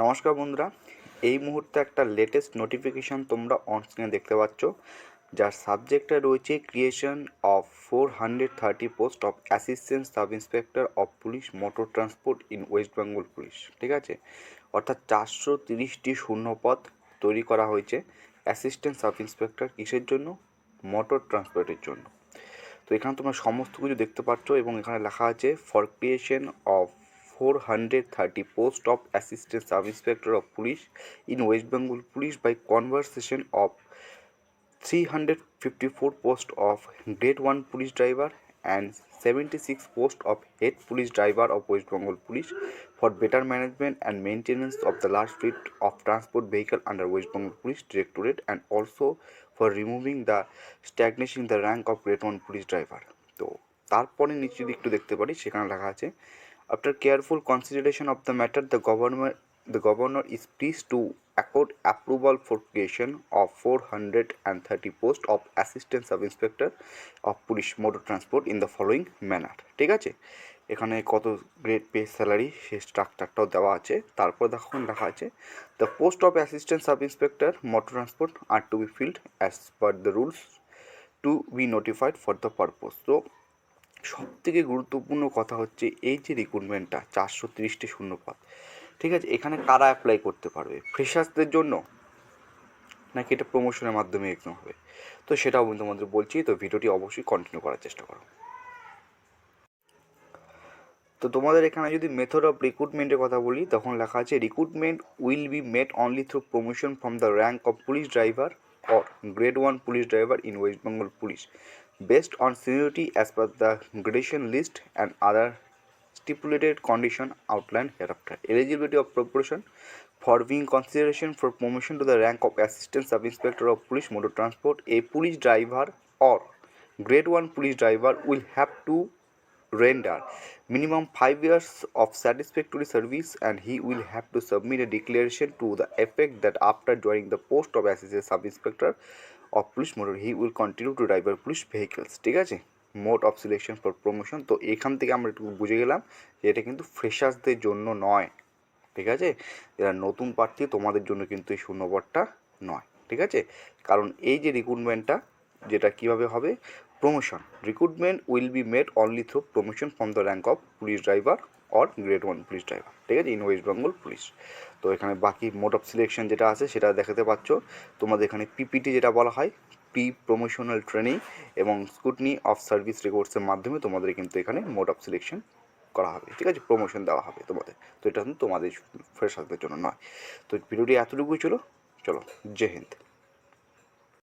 নমস্কার বন্ধুরা, এই মুহূর্তে একটা লেটেস্ট নোটিফিকেশান তোমরা অনস্ক্রিনে দেখতে পাচ্ছ, যার সাবজেক্টটা রয়েছে creation of four hundred thirty post of assistant sub inspector of police motor transport in West Bengal police ঠিক আছে? অর্থাৎ চারশো তিরিশটি শূন্যপদ তৈরি করা হয়েছে অ্যাসিস্ট্যান্ট সাব ইন্সপেক্টর কিসের জন্য? মোটর ট্রান্সপোর্টের জন্য। তো এখানে তোমরা সমস্ত কিছু দেখতে পাচ্ছ এবং এখানে লেখা আছে for creation of four hundred thirty post of assistant sub inspector of police in West Bengal police by conversation of three hundred fifty four post of grade one police driver and seventy six post of head police driver of West Bengal police for better management and maintenance of the large fleet of transport vehicle under West Bengal police directorate and also for removing the stagnating the rank of grade one police driver তো তারপরে নিচে একটু দেখতে পারি, সেখানে লেখা আছে of the matter the government the governor is please to accord approval for creation of four hundred and thirty post of assistant sub inspector of police motor transport in the following manner ঠিক আছে? এখানে কত grade pay salary সে স্ট্রাকচারটাও দেওয়া আছে। তারপর দেখুন লেখা আছে the post of assistant sub inspector motor transport are to be filled as per the rules to be notified for the purpose তো সব থেকে গুরুত্বপূর্ণ কথা হচ্ছে এই যে রিক্রুটমেন্টটা চারশো তিরিশটি শূন্যপদ, ঠিক আছে? এখানে কারা অ্যাপ্লাই করতে পারবে? ফ্রেশার্সদের জন্য? নাকি এটা প্রমোশনের মাধ্যমে এক্সাম হবে? তো সেটাও আমি তোমাদের বলছি, তো ভিডিওটি অবশ্যই কন্টিনিউ করার চেষ্টা করো। তো তোমাদের এখানে যদি মেথড অফ রিক্রুটমেন্টের কথা বলি, তখন লেখা আছে recruitment will be made only through promotion from the rank of police driver or grade one police driver in West Bengal police based on seniority as per the gradation list and other stipulated condition outlined hereafter. Eligibility of proportion for being consideration for promotion to the rank of assistant sub inspector of police motor transport a police driver or grade 1 police driver will have to render minimum 5 years of satisfactory service and he will have to submit a declaration to the effect that after joining the post of assistant sub inspector of police motor he will continue to drive police vehicles ঠিক আছে mode of selection for promotion তো এখান থেকে আমরা একটু বুঝে গেলাম যে এটা কিন্তু ফ্রেশার্সদের জন্য নয় ঠিক আছে যারা নতুন প্রার্থী তোমাদের জন্য কিন্তু এই শূন্যপদটা নয় ঠিক আছে কারণ এই যে রিক্রুটমেন্টটা যেটা কীভাবে হবে promotion recruitment will be made only through promotion from the rank of police driver or grade one police driver ঠিক আছে? ইন ওয়েস্ট বেঙ্গল পুলিশ তো এখানে বাকি মোড অফ সিলেকশন যেটা আছে, সেটা দেখাতে পাচ্ছ। তোমাদের এখানে পিপিটি যেটা বলা হয় প্রি প্রমোশনাল ট্রেনিং এবং স্কুটনি অফ সার্ভিস রেকর্ডসের মাধ্যমে তোমাদের কিন্তু এখানে মোড অফ সিলেকশন করা হবে। ঠিক আছে? প্রমোশন দেওয়া হবে তোমাদের। তো এটা কিন্তু তোমাদের ফ্রেশারদের জন্য নয়। তো ভিডিওটি এতটুকুই ছিল। চলো, জয় হিন্দ।